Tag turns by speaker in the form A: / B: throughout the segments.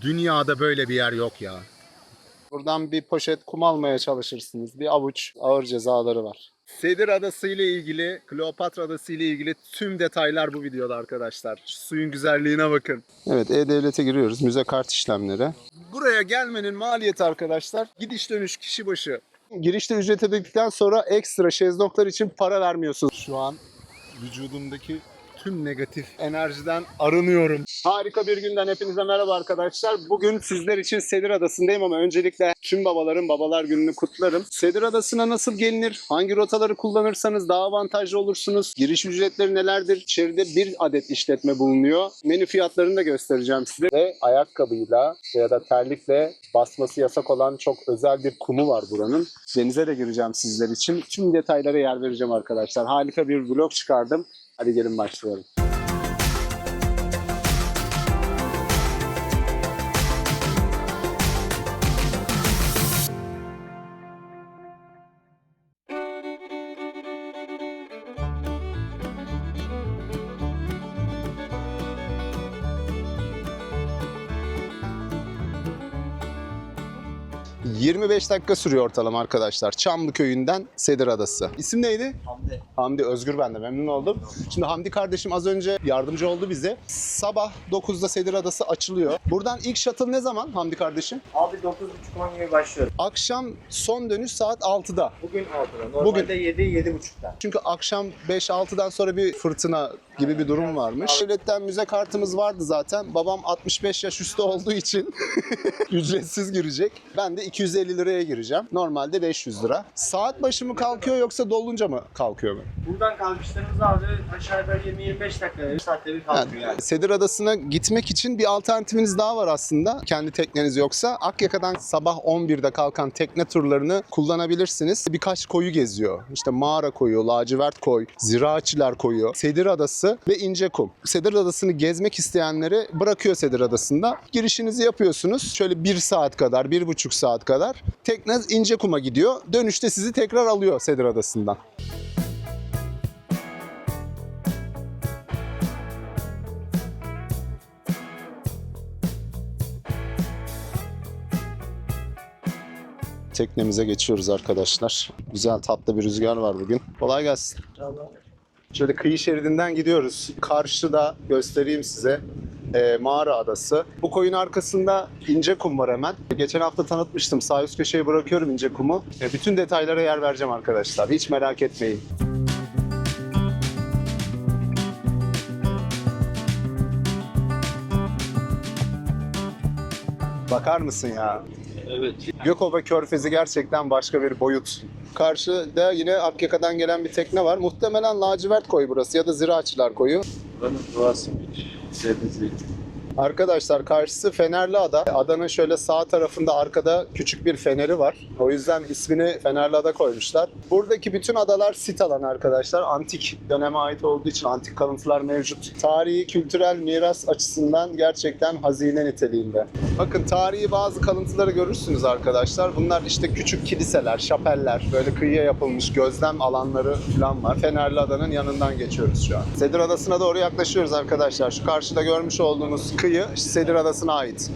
A: Dünyada böyle bir yer yok ya. Buradan bir poşet kum almaya çalışırsınız. Bir avuç ağır cezaları var. Sedir Adası ile ilgili, Kleopatra Adası ile ilgili tüm detaylar bu videoda arkadaşlar. Şu suyun güzelliğine bakın. Evet, E-Devlet'e giriyoruz. Müze kart işlemleri. Buraya gelmenin maliyeti arkadaşlar gidiş dönüş kişi başı. Girişte ücret ödedikten sonra ekstra şezlonglar için para vermiyorsunuz. Şu an vücudumdaki tüm negatif enerjiden arınıyorum. Harika bir günden hepinize merhaba arkadaşlar. Bugün sizler için Sedir Adası'ndayım ama öncelikle tüm babaların babalar gününü kutlarım. Sedir Adası'na nasıl gelinir? Hangi rotaları kullanırsanız daha avantajlı olursunuz? Giriş ücretleri nelerdir? İçeride bir adet işletme bulunuyor. Menü fiyatlarını da göstereceğim size. Ve ayakkabıyla ya da terlikle basması yasak olan çok özel bir kumu var buranın. Denize de gireceğim sizler için. Tüm detaylara yer vereceğim arkadaşlar. Harika bir vlog çıkardım. Hadi gelin başlayalım. ...25 dakika sürüyor ortalama arkadaşlar. Çamlı köyünden Sedir Adası. İsim neydi?
B: Hamdi.
A: Hamdi Özgür ben de memnun oldum. Şimdi Hamdi kardeşim az önce yardımcı oldu bize. Sabah 9'da Sedir Adası açılıyor. Buradan ilk shuttle ne zaman Hamdi kardeşim?
B: Abi 9.30-10 gibi başlıyor.
A: Akşam son dönüş saat 6'da.
B: Bugün 6'da. Normalde 7 7.30'da.
A: Çünkü akşam 5-6'dan sonra bir fırtına gibi bir durum varmış. Devletten müze kartımız vardı zaten. Babam 65 yaş üstü olduğu için ücretsiz girecek. Ben de 250 liraya gireceğim. Normalde 500 lira. Saat başı mı kalkıyor yoksa dolunca mı kalkıyor mu?
B: Buradan kalkışlarımız abi aşağı yukarı 20-25 dakika, 1 saatte bir kalkıyor yani.
A: Sedir Adası'na gitmek için bir alternatifiniz daha var aslında. Kendi tekneniz yoksa Akyaka'dan sabah 11'de kalkan tekne turlarını kullanabilirsiniz. Birkaç koyu geziyor. İşte Mağara Koyu, Lacivert Koy, Ziraatçılar Koyu, Sedir Adası ve İncekum. Sedir Adası'nı gezmek isteyenleri bırakıyor Sedir Adası'nda. Girişinizi yapıyorsunuz. Şöyle bir saat kadar, bir buçuk saat kadar. Tekne İncekum'a gidiyor. Dönüşte sizi tekrar alıyor Sedir Adası'ndan. Teknemize geçiyoruz arkadaşlar. Güzel tatlı bir rüzgar var bugün. Kolay gelsin. Şöyle kıyı şeridinden gidiyoruz. Karşıda göstereyim size e, Mağara Adası. Bu koyun arkasında ince kum var hemen. Geçen hafta tanıtmıştım. Sağ üst köşeye bırakıyorum ince kumu. E, bütün detaylara yer vereceğim arkadaşlar. Hiç merak etmeyin. Bakar mısın ya?
B: Evet.
A: Gökova Körfezi gerçekten başka bir boyut. Karşıda yine Akyaka'dan gelen bir tekne var. Muhtemelen lacivert koyu burası ya da ziraatçılar koyu.
B: Buranın doğası sebzesi.
A: Arkadaşlar karşısı Fenerli Ada. Adanın şöyle sağ tarafında arkada küçük bir feneri var. O yüzden ismini Fenerli Ada koymuşlar. Buradaki bütün adalar sit alan arkadaşlar. Antik döneme ait olduğu için antik kalıntılar mevcut. Tarihi, kültürel miras açısından gerçekten hazine niteliğinde. Bakın tarihi bazı kalıntıları görürsünüz arkadaşlar. Bunlar işte küçük kiliseler, şapeller, böyle kıyıya yapılmış gözlem alanları falan var. Fenerli Adanın yanından geçiyoruz şu an. Sedir Adası'na doğru yaklaşıyoruz arkadaşlar. Şu karşıda görmüş olduğunuz kıyı Sedir Adası'na ait.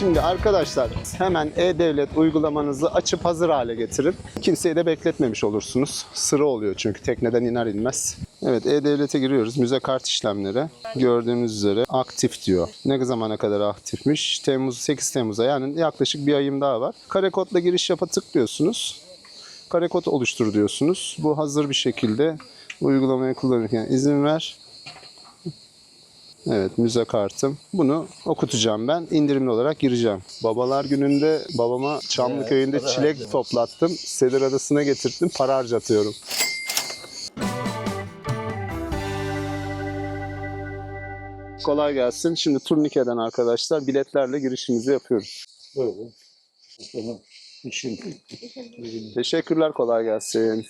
A: Şimdi arkadaşlar hemen E-Devlet uygulamanızı açıp hazır hale getirin. Kimseyi de bekletmemiş olursunuz. Sıra oluyor çünkü tekneden iner inmez. Evet E-Devlet'e giriyoruz. Müze kart işlemleri. Gördüğünüz üzere aktif diyor. Ne zamana kadar aktifmiş? Temmuz 8 Temmuz'a yani yaklaşık bir ayım daha var. Kare kodla giriş yapa tıklıyorsunuz. Kare kod oluştur diyorsunuz. Bu hazır bir şekilde uygulamayı kullanırken izin ver. Evet müze kartım. Bunu okutacağım ben. İndirimli olarak gireceğim. Babalar gününde babama Çamlıköy'ünde çilek toplattım. Sedir Adası'na getirdim. Para harcatıyorum. Kolay gelsin. Şimdi turnikeden arkadaşlar biletlerle girişimizi yapıyoruz.
B: İşin.
A: Teşekkürler kolay gelsin.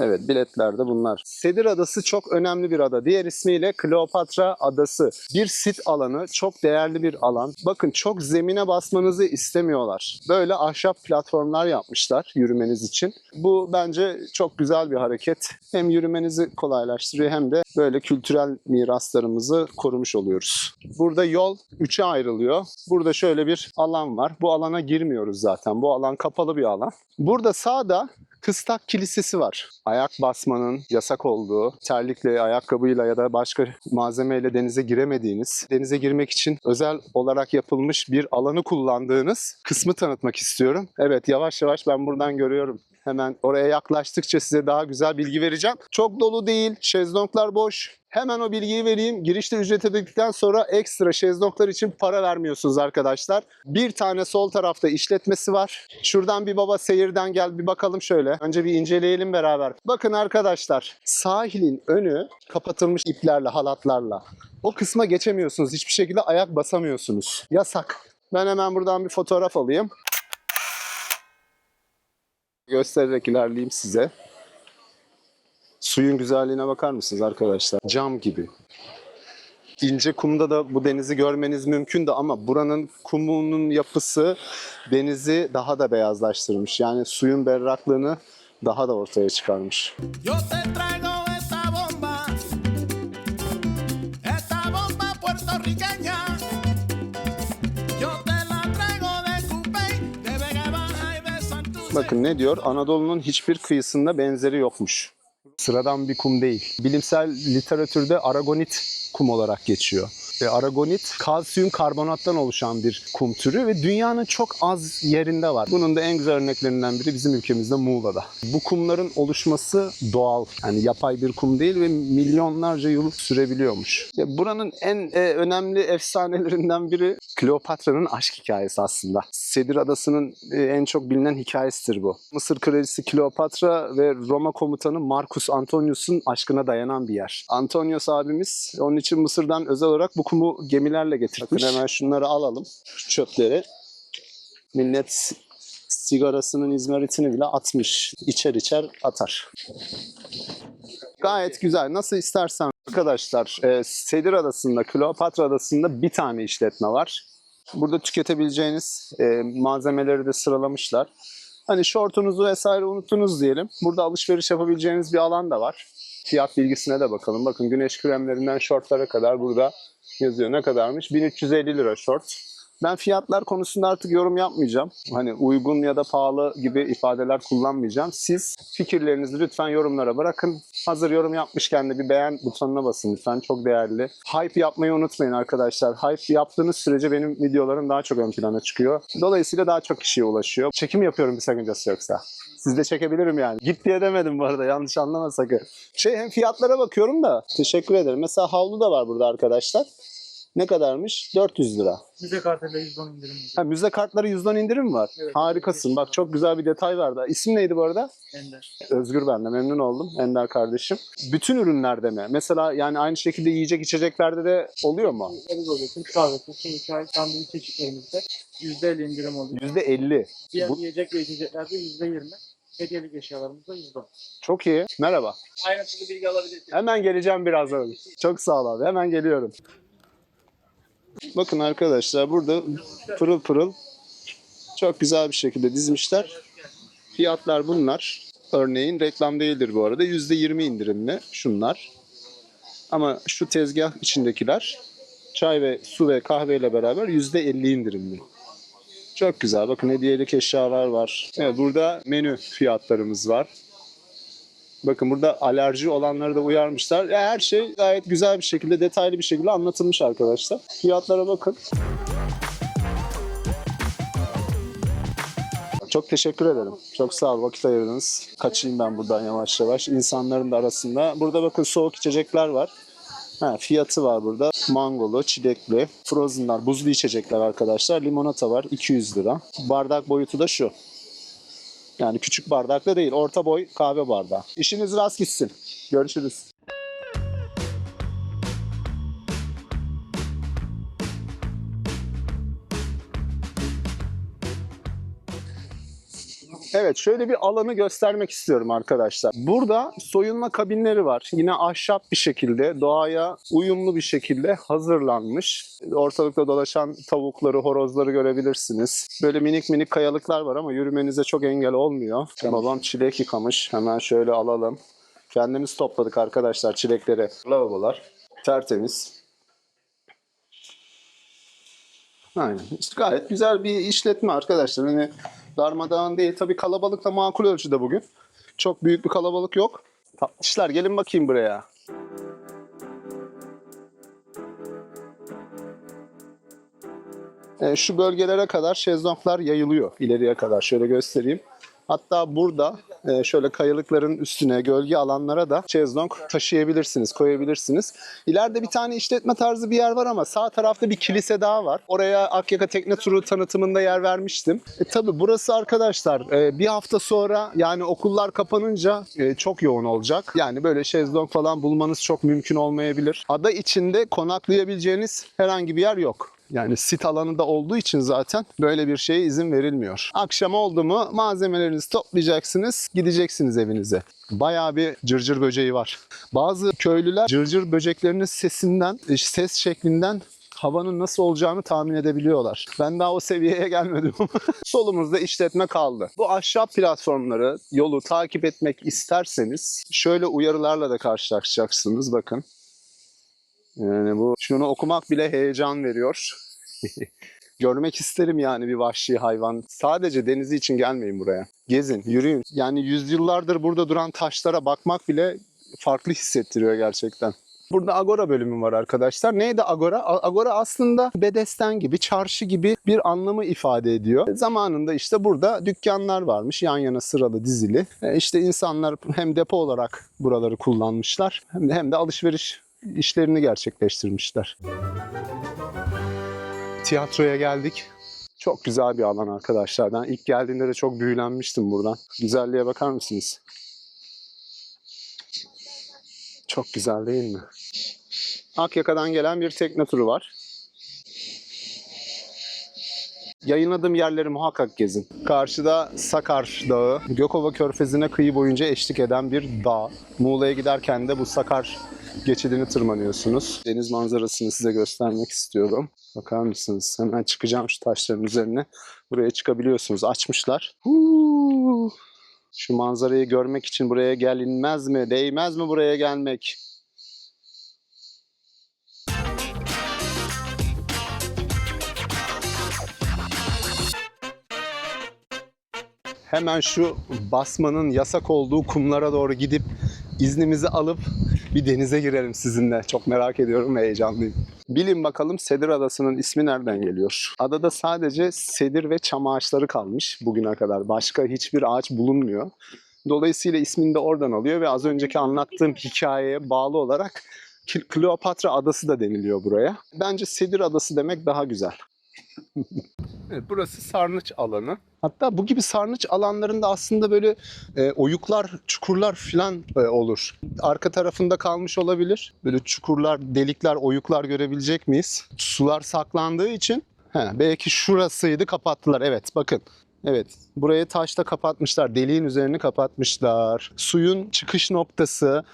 A: Evet biletler de bunlar. Sedir Adası çok önemli bir ada. Diğer ismiyle Kleopatra Adası. Bir sit alanı, çok değerli bir alan. Bakın çok zemine basmanızı istemiyorlar. Böyle ahşap platformlar yapmışlar yürümeniz için. Bu bence çok güzel bir hareket. Hem yürümenizi kolaylaştırıyor hem de böyle kültürel miraslarımızı korumuş oluyoruz. Burada yol üçe ayrılıyor. Burada şöyle bir alan var. Bu alana girmiyoruz zaten. Bu alan kapalı bir alan. Burada sağda Kıstak Kilisesi var. Ayak basmanın yasak olduğu, terlikle, ayakkabıyla ya da başka malzemeyle denize giremediğiniz, denize girmek için özel olarak yapılmış bir alanı kullandığınız kısmı tanıtmak istiyorum. Evet yavaş yavaş ben buradan görüyorum. Hemen oraya yaklaştıkça size daha güzel bilgi vereceğim. Çok dolu değil, şezlonglar boş. Hemen o bilgiyi vereyim. Girişte ücret ödedikten sonra ekstra şezlonglar için para vermiyorsunuz arkadaşlar. Bir tane sol tarafta işletmesi var. Şuradan bir baba seyirden gel bir bakalım şöyle. Önce bir inceleyelim beraber. Bakın arkadaşlar sahilin önü kapatılmış iplerle, halatlarla. O kısma geçemiyorsunuz. Hiçbir şekilde ayak basamıyorsunuz. Yasak. Ben hemen buradan bir fotoğraf alayım. Göstererek ilerleyeyim size. Suyun güzelliğine bakar mısınız arkadaşlar? Cam gibi. İnce kumda da bu denizi görmeniz mümkün de ama buranın kumunun yapısı denizi daha da beyazlaştırmış. Yani suyun berraklığını daha da ortaya çıkarmış.
C: Yo
A: Bakın ne diyor? Anadolu'nun hiçbir kıyısında benzeri yokmuş. Sıradan bir kum değil. Bilimsel literatürde aragonit kum olarak geçiyor. Ve aragonit kalsiyum karbonattan oluşan bir kum türü ve dünyanın çok az yerinde var. Bunun da en güzel örneklerinden biri bizim ülkemizde Muğla'da. Bu kumların oluşması doğal. Yani yapay bir kum değil ve milyonlarca yıl sürebiliyormuş. Ya buranın en e, önemli efsanelerinden biri Kleopatra'nın aşk hikayesi aslında. Sedir Adası'nın e, en çok bilinen hikayesidir bu. Mısır kraliçesi Kleopatra ve Roma komutanı Marcus Antonius'un aşkına dayanan bir yer. Antonius abimiz onun için Mısır'dan özel olarak bu kumu gemilerle getirmiş. Bakın hemen şunları alalım. Şu çöpleri. Millet si- sigarasının izmaritini bile atmış. İçer içer atar. Gayet güzel. Nasıl istersen. Arkadaşlar e, Sedir Adası'nda, Kleopatra Adası'nda bir tane işletme var. Burada tüketebileceğiniz e, malzemeleri de sıralamışlar. Hani şortunuzu vesaire unuttunuz diyelim. Burada alışveriş yapabileceğiniz bir alan da var. Fiyat bilgisine de bakalım. Bakın güneş kremlerinden şortlara kadar burada yazıyor. Ne kadarmış? 1350 lira şort. Ben fiyatlar konusunda artık yorum yapmayacağım. Hani uygun ya da pahalı gibi ifadeler kullanmayacağım. Siz fikirlerinizi lütfen yorumlara bırakın. Hazır yorum yapmışken de bir beğen butonuna basın lütfen. Çok değerli. Hype yapmayı unutmayın arkadaşlar. Hype yaptığınız sürece benim videolarım daha çok ön plana çıkıyor. Dolayısıyla daha çok kişiye ulaşıyor. Çekim yapıyorum bir sakıncası yoksa. Siz de çekebilirim yani. Git diye demedim bu arada yanlış anlama sakın. Şey hem fiyatlara bakıyorum da teşekkür ederim. Mesela havlu da var burada arkadaşlar. Ne kadarmış? 400 lira.
B: Müze kartıyla 110 indirim var.
A: Ha, müze kartları %10 indirim mi var?
B: Evet.
A: Harikasın. Bak çok güzel bir detay vardı. İsim neydi bu arada?
B: Ender.
A: Özgür ben de memnun oldum. Ender kardeşim. Bütün ürünlerde mi? Mesela yani aynı şekilde yiyecek içeceklerde de oluyor mu?
B: Deniz oluyorsun, kahvesi, su, çay, sandviç çeşitlerimizde %50 indirim oluyor.
A: %50.
B: Diğer
A: Bu-
B: yiyecek ve içeceklerde %20. Hediyelik eşyalarımızda %10.
A: Çok iyi. Merhaba.
B: Ayrıntılı bilgi alabilirsiniz.
A: Hemen geleceğim birazdan. Çok sağ ol abi. Hemen geliyorum. Bakın arkadaşlar burada pırıl pırıl çok güzel bir şekilde dizmişler. Fiyatlar bunlar. Örneğin reklam değildir bu arada. %20 indirimli şunlar. Ama şu tezgah içindekiler çay ve su ve kahve ile beraber %50 indirimli. Çok güzel. Bakın hediyelik eşyalar var. Evet, burada menü fiyatlarımız var. Bakın burada alerji olanları da uyarmışlar. Ya Her şey gayet güzel bir şekilde, detaylı bir şekilde anlatılmış arkadaşlar. Fiyatlara bakın. Çok teşekkür ederim. Çok sağ ol vakit ayırdınız. Kaçayım ben buradan yavaş yavaş. İnsanların da arasında. Burada bakın soğuk içecekler var. Ha, fiyatı var burada. Mangolu, çilekli, frozenlar, buzlu içecekler arkadaşlar. Limonata var 200 lira. Bardak boyutu da şu. Yani küçük bardakta değil, orta boy kahve bardağı. İşiniz rast gitsin. Görüşürüz. Evet şöyle bir alanı göstermek istiyorum arkadaşlar. Burada soyunma kabinleri var. Yine ahşap bir şekilde doğaya uyumlu bir şekilde hazırlanmış. Ortalıkta dolaşan tavukları, horozları görebilirsiniz. Böyle minik minik kayalıklar var ama yürümenize çok engel olmuyor. Babam çilek yıkamış. Hemen şöyle alalım. Kendimiz topladık arkadaşlar çilekleri. Lavabolar tertemiz. Aynen. İşte gayet güzel bir işletme arkadaşlar. Hani darmadağın değil. Tabii kalabalık da makul ölçüde bugün. Çok büyük bir kalabalık yok. Tatlışlar gelin bakayım buraya. E, şu bölgelere kadar şezlonglar yayılıyor ileriye kadar. Şöyle göstereyim. Hatta burada şöyle kayalıkların üstüne, gölge alanlara da şezlong taşıyabilirsiniz, koyabilirsiniz. İleride bir tane işletme tarzı bir yer var ama sağ tarafta bir kilise daha var. Oraya Akyaka Tekne Turu tanıtımında yer vermiştim. E, tabii burası arkadaşlar e, bir hafta sonra yani okullar kapanınca e, çok yoğun olacak. Yani böyle şezlong falan bulmanız çok mümkün olmayabilir. Ada içinde konaklayabileceğiniz herhangi bir yer yok. Yani sit alanı da olduğu için zaten böyle bir şeye izin verilmiyor. Akşam oldu mu malzemelerinizi toplayacaksınız, gideceksiniz evinize. Bayağı bir cırcır böceği var. Bazı köylüler cırcır böceklerinin sesinden, ses şeklinden havanın nasıl olacağını tahmin edebiliyorlar. Ben daha o seviyeye gelmedim. Solumuzda işletme kaldı. Bu ahşap platformları yolu takip etmek isterseniz şöyle uyarılarla da karşılaşacaksınız. Bakın. Yani bu şunu okumak bile heyecan veriyor. Görmek isterim yani bir vahşi hayvan. Sadece denizi için gelmeyin buraya. Gezin, yürüyün. Yani yüzyıllardır burada duran taşlara bakmak bile farklı hissettiriyor gerçekten. Burada Agora bölümü var arkadaşlar. Neydi Agora? Agora aslında bedesten gibi, çarşı gibi bir anlamı ifade ediyor. Zamanında işte burada dükkanlar varmış yan yana sıralı dizili. E işte insanlar hem depo olarak buraları kullanmışlar hem de, hem de alışveriş işlerini gerçekleştirmişler. Tiyatroya geldik. Çok güzel bir alan arkadaşlar. Ben ilk geldiğimde de çok büyülenmiştim buradan. Güzelliğe bakar mısınız? Çok güzel değil mi? Akyaka'dan gelen bir tekne turu var. Yayınladığım yerleri muhakkak gezin. Karşıda Sakar Dağı, Gökova Körfezi'ne kıyı boyunca eşlik eden bir dağ. Muğla'ya giderken de bu Sakar geçidini tırmanıyorsunuz. Deniz manzarasını size göstermek istiyorum. Bakar mısınız? Hemen çıkacağım şu taşların üzerine. Buraya çıkabiliyorsunuz. Açmışlar. Şu manzarayı görmek için buraya gelinmez mi? Değmez mi buraya gelmek? Hemen şu basmanın yasak olduğu kumlara doğru gidip iznimizi alıp bir denize girelim sizinle. Çok merak ediyorum ve heyecanlıyım. Bilin bakalım Sedir Adası'nın ismi nereden geliyor? Adada sadece sedir ve çam ağaçları kalmış bugüne kadar. Başka hiçbir ağaç bulunmuyor. Dolayısıyla ismini de oradan alıyor ve az önceki anlattığım hikayeye bağlı olarak Kleopatra Adası da deniliyor buraya. Bence Sedir Adası demek daha güzel. Evet, burası sarnıç alanı. Hatta bu gibi sarnıç alanlarında aslında böyle e, oyuklar, çukurlar falan e, olur. Arka tarafında kalmış olabilir. Böyle çukurlar, delikler, oyuklar görebilecek miyiz? Sular saklandığı için he, belki şurasıydı kapattılar. Evet bakın. Evet burayı taşla kapatmışlar. Deliğin üzerini kapatmışlar. Suyun çıkış noktası,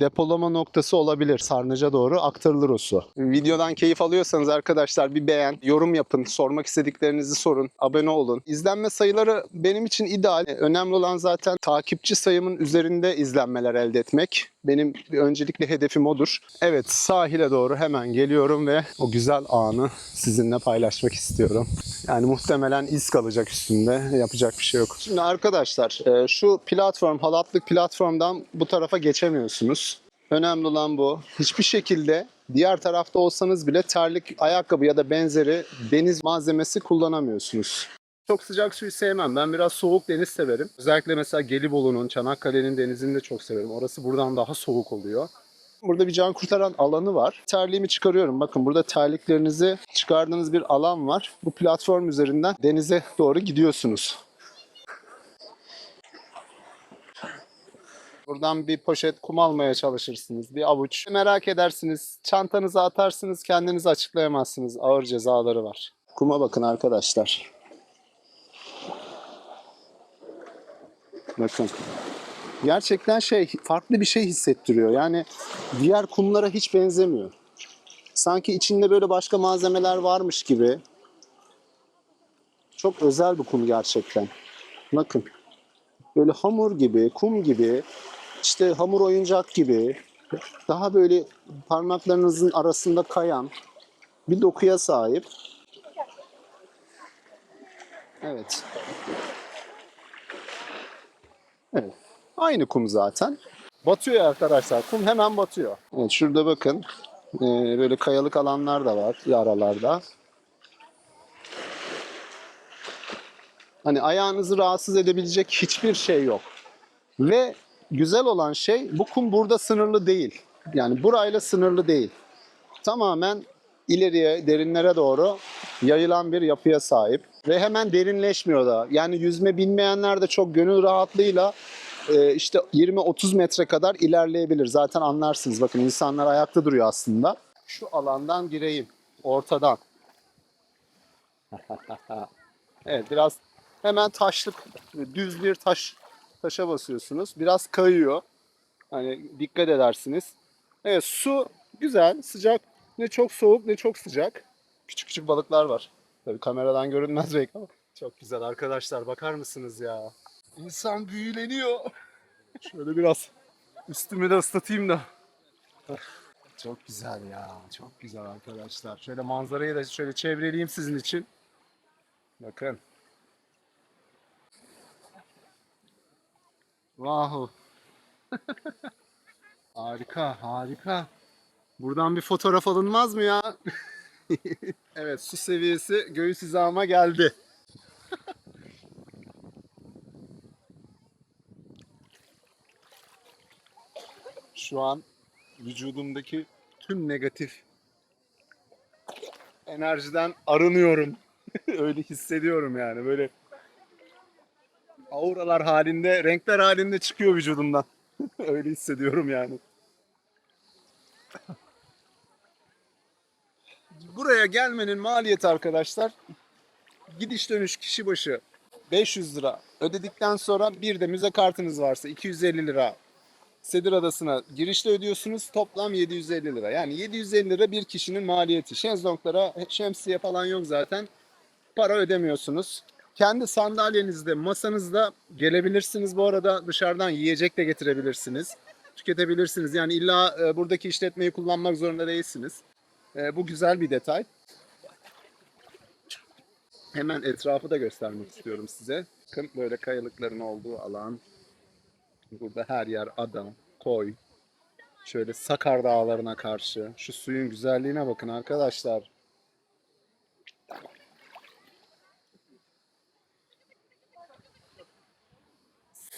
A: depolama noktası olabilir. Sarnıca doğru aktarılır o su. Videodan keyif alıyorsanız arkadaşlar bir beğen, yorum yapın, sormak istediklerinizi sorun, abone olun. İzlenme sayıları benim için ideal. Önemli olan zaten takipçi sayımın üzerinde izlenmeler elde etmek. Benim öncelikle hedefim odur. Evet sahile doğru hemen geliyorum ve o güzel anı sizinle paylaşmak istiyorum. Yani muhtemelen iz kalacak üstünde. Yapacak bir şey yok. Şimdi arkadaşlar e, şu platform, halatlık platformdan bu tarafa geçemiyorsunuz. Önemli olan bu. Hiçbir şekilde diğer tarafta olsanız bile terlik, ayakkabı ya da benzeri deniz malzemesi kullanamıyorsunuz. Çok sıcak suyu sevmem. Ben biraz soğuk deniz severim. Özellikle mesela Gelibolu'nun, Çanakkale'nin denizini de çok severim. Orası buradan daha soğuk oluyor. Burada bir can kurtaran alanı var. Terliğimi çıkarıyorum. Bakın burada terliklerinizi çıkardığınız bir alan var. Bu platform üzerinden denize doğru gidiyorsunuz. Buradan bir poşet kum almaya çalışırsınız. Bir avuç. Merak edersiniz. Çantanıza atarsınız. Kendinizi açıklayamazsınız. Ağır cezaları var. Kuma bakın arkadaşlar. Bakın. Gerçekten şey farklı bir şey hissettiriyor. Yani diğer kumlara hiç benzemiyor. Sanki içinde böyle başka malzemeler varmış gibi. Çok özel bir kum gerçekten. Bakın. Böyle hamur gibi, kum gibi, işte hamur oyuncak gibi, daha böyle parmaklarınızın arasında kayan bir dokuya sahip. Evet. Evet. Aynı kum zaten. Batıyor arkadaşlar. Kum hemen batıyor. Evet şurada bakın. Ee, böyle kayalık alanlar da var aralarda. Hani ayağınızı rahatsız edebilecek hiçbir şey yok. Ve güzel olan şey bu kum burada sınırlı değil. Yani burayla sınırlı değil. Tamamen ileriye, derinlere doğru yayılan bir yapıya sahip. Ve hemen derinleşmiyor da. Yani yüzme bilmeyenler de çok gönül rahatlığıyla e, işte 20-30 metre kadar ilerleyebilir. Zaten anlarsınız. Bakın insanlar ayakta duruyor aslında. Şu alandan gireyim. Ortadan. evet biraz hemen taşlık, düz bir taş taşa basıyorsunuz. Biraz kayıyor. Hani dikkat edersiniz. Evet su güzel, sıcak. Ne çok soğuk ne çok sıcak. Küçük küçük balıklar var. Tabii kameradan görünmez belki ama. Çok güzel arkadaşlar bakar mısınız ya? İnsan büyüleniyor. Şöyle biraz üstümü de ıslatayım da. Çok güzel ya. Çok güzel arkadaşlar. Şöyle manzarayı da şöyle çevreleyeyim sizin için. Bakın. Wow. harika, harika. Buradan bir fotoğraf alınmaz mı ya? evet, su seviyesi göğüs hizama geldi. Şu an vücudumdaki tüm negatif enerjiden arınıyorum. Öyle hissediyorum yani. Böyle auralar halinde, renkler halinde çıkıyor vücudumdan. Öyle hissediyorum yani. Buraya gelmenin maliyeti arkadaşlar gidiş dönüş kişi başı 500 lira ödedikten sonra bir de müze kartınız varsa 250 lira Sedir Adası'na girişte ödüyorsunuz. Toplam 750 lira. Yani 750 lira bir kişinin maliyeti. Şezlonglara şemsiye falan yok zaten. Para ödemiyorsunuz. Kendi sandalyenizde, masanızda gelebilirsiniz. Bu arada dışarıdan yiyecek de getirebilirsiniz. Tüketebilirsiniz. Yani illa e, buradaki işletmeyi kullanmak zorunda değilsiniz. E, bu güzel bir detay. Hemen etrafı da göstermek istiyorum size. Bakın böyle kayalıkların olduğu alan. Burada her yer adam, koy. Şöyle Sakar Dağları'na karşı. Şu suyun güzelliğine bakın arkadaşlar.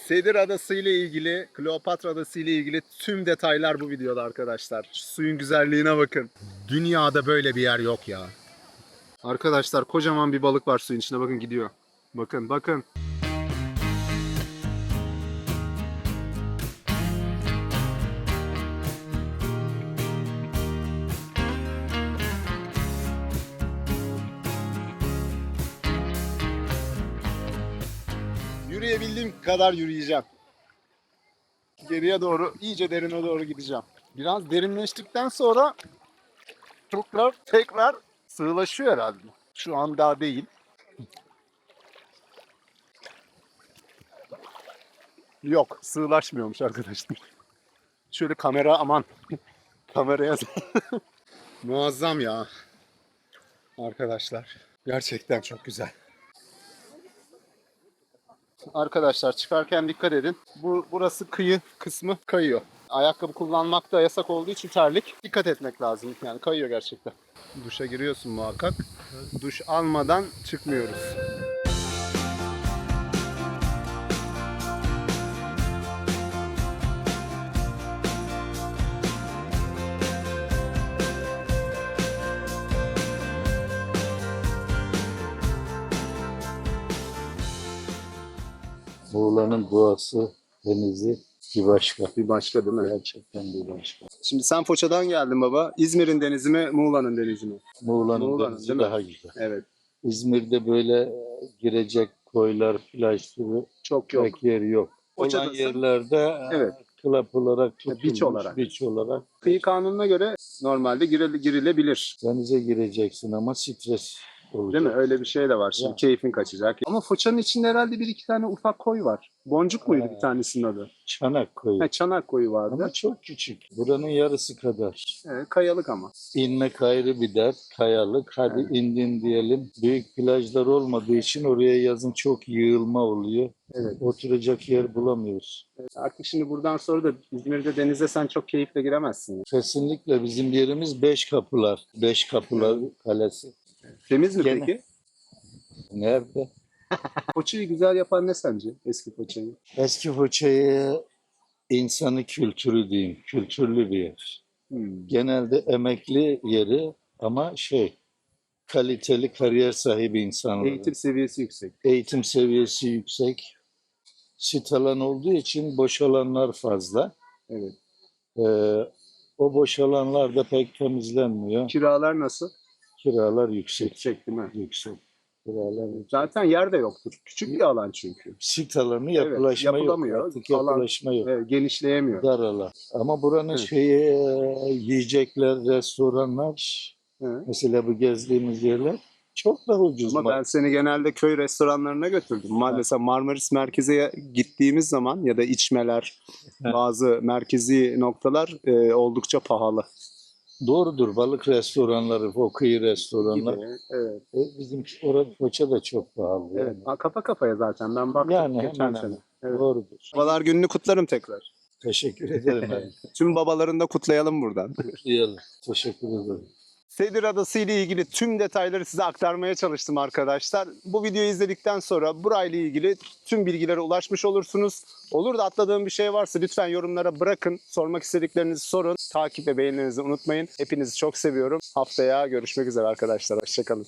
A: Sedir Adası ile ilgili, Kleopatra Adası ile ilgili tüm detaylar bu videoda arkadaşlar. Şu suyun güzelliğine bakın. Dünyada böyle bir yer yok ya. Arkadaşlar kocaman bir balık var suyun içinde bakın gidiyor. Bakın bakın. Kadar yürüyeceğim. Geriye doğru, iyice derine doğru gideceğim. Biraz derinleştikten sonra tekrar tekrar sığlaşıyor herhalde. Şu an daha değil. Yok, sığlaşmıyormuş arkadaşlar. Şöyle kamera aman. Kameraya muazzam ya. Arkadaşlar gerçekten çok güzel. Arkadaşlar çıkarken dikkat edin. Bu burası kıyı kısmı kayıyor. Ayakkabı kullanmak da yasak olduğu için terlik. Dikkat etmek lazım. Yani kayıyor gerçekten. Duşa giriyorsun muhakkak. Duş almadan çıkmıyoruz.
D: Muğla'nın doğası, denizi bir başka.
A: Bir başka değil mi?
D: Gerçekten bir başka.
A: Şimdi sen Foça'dan geldin baba. İzmir'in denizi mi, Muğla'nın denizi mi?
D: Muğla'nın
A: Muğla'nın,
D: denizi daha güzel.
A: Evet.
D: İzmir'de böyle e, girecek koylar, plaj gibi
A: Çok yok.
D: pek yer yok. olan
A: Foça'dasın.
D: yerlerde
A: Evet.
D: club olarak tutulmuş.
A: olarak.
D: Beach olarak.
A: Kıyı kanununa göre normalde giril- girilebilir.
D: Denize gireceksin ama stres olacak.
A: Değil mi? Öyle bir şey de var. Şimdi
D: Ya.
A: keyfin kaçacak. Ama Foça'nın içinde herhalde bir iki tane ufak koy var. Boncuk muydu
D: Ha.
A: bir tanesinin adı?
D: Çanak koyu.
A: Ha, çanak koyu vardı.
D: Ama çok küçük. Buranın yarısı kadar.
A: Evet, kayalık ama.
D: İnmek ayrı bir dert. Kayalık. Hadi
A: Evet.
D: indin diyelim. Büyük plajlar olmadığı için oraya yazın çok yığılma oluyor.
A: Evet.
D: Oturacak yer bulamıyoruz.
A: Artık şimdi buradan sonra da İzmir'de denize sen çok keyifle giremezsin.
D: Kesinlikle bizim yerimiz beş kapılar. Beş kapılar kalesi.
A: Temiz mi
D: Gene.
A: peki?
D: Nerede?
A: Foça'yı güzel yapan ne sence? Eski Foça'yı.
D: Eski Foça'yı insanı kültürü diyeyim. Kültürlü bir yer.
A: Hmm.
D: Genelde emekli yeri ama şey kaliteli kariyer sahibi insanlar.
A: Eğitim seviyesi yüksek.
D: Eğitim seviyesi yüksek. Sit alan olduğu için boş alanlar fazla.
A: Evet.
D: Ee, o boş alanlar da pek temizlenmiyor.
A: Kiralar nasıl?
D: Kiralar yüksek.
A: Yüksek değil mi?
D: Yüksek. Kiralar yüksek.
A: Zaten yer de yoktur. Küçük bir alan çünkü.
D: Sit alanı yapılaşma yok.
A: yapılamıyor.
D: Artık
A: Alan-
D: yapılaşma yok.
A: Evet, genişleyemiyor.
D: Dar alan. Ama buranın
A: Evet.
D: şeyi e, yiyecekler, restoranlar
A: Hı.
D: mesela bu gezdiğimiz yerler çok daha ucuz.
A: Ama ben seni genelde köy restoranlarına götürdüm. Ma- Mesela Marmaris merkeze gittiğimiz zaman ya da içmeler,
D: Evet.
A: bazı merkezi noktalar e, oldukça pahalı.
D: Doğrudur. Balık restoranları, o kıyı restoranlar.
A: Gibi. Evet.
D: E, bizim orada Foça da çok pahalı.
A: Evet.
D: Yani,
A: Kafa kafaya zaten. Ben baktım
D: yani
A: geçen
D: hemen
A: sene.
D: hemen.
A: Evet.
D: Doğrudur.
A: Babalar gününü kutlarım tekrar.
D: Teşekkür ederim. abi.
A: Tüm babalarını da kutlayalım buradan.
D: Kutlayalım. Teşekkür ederim.
A: Sedir Adası ile ilgili tüm detayları size aktarmaya çalıştım arkadaşlar. Bu videoyu izledikten sonra burayla ilgili tüm bilgilere ulaşmış olursunuz. Olur da atladığım bir şey varsa lütfen yorumlara bırakın. Sormak istediklerinizi sorun. Takip ve beğenilerinizi unutmayın. Hepinizi çok seviyorum. Haftaya görüşmek üzere arkadaşlar. Hoşçakalın.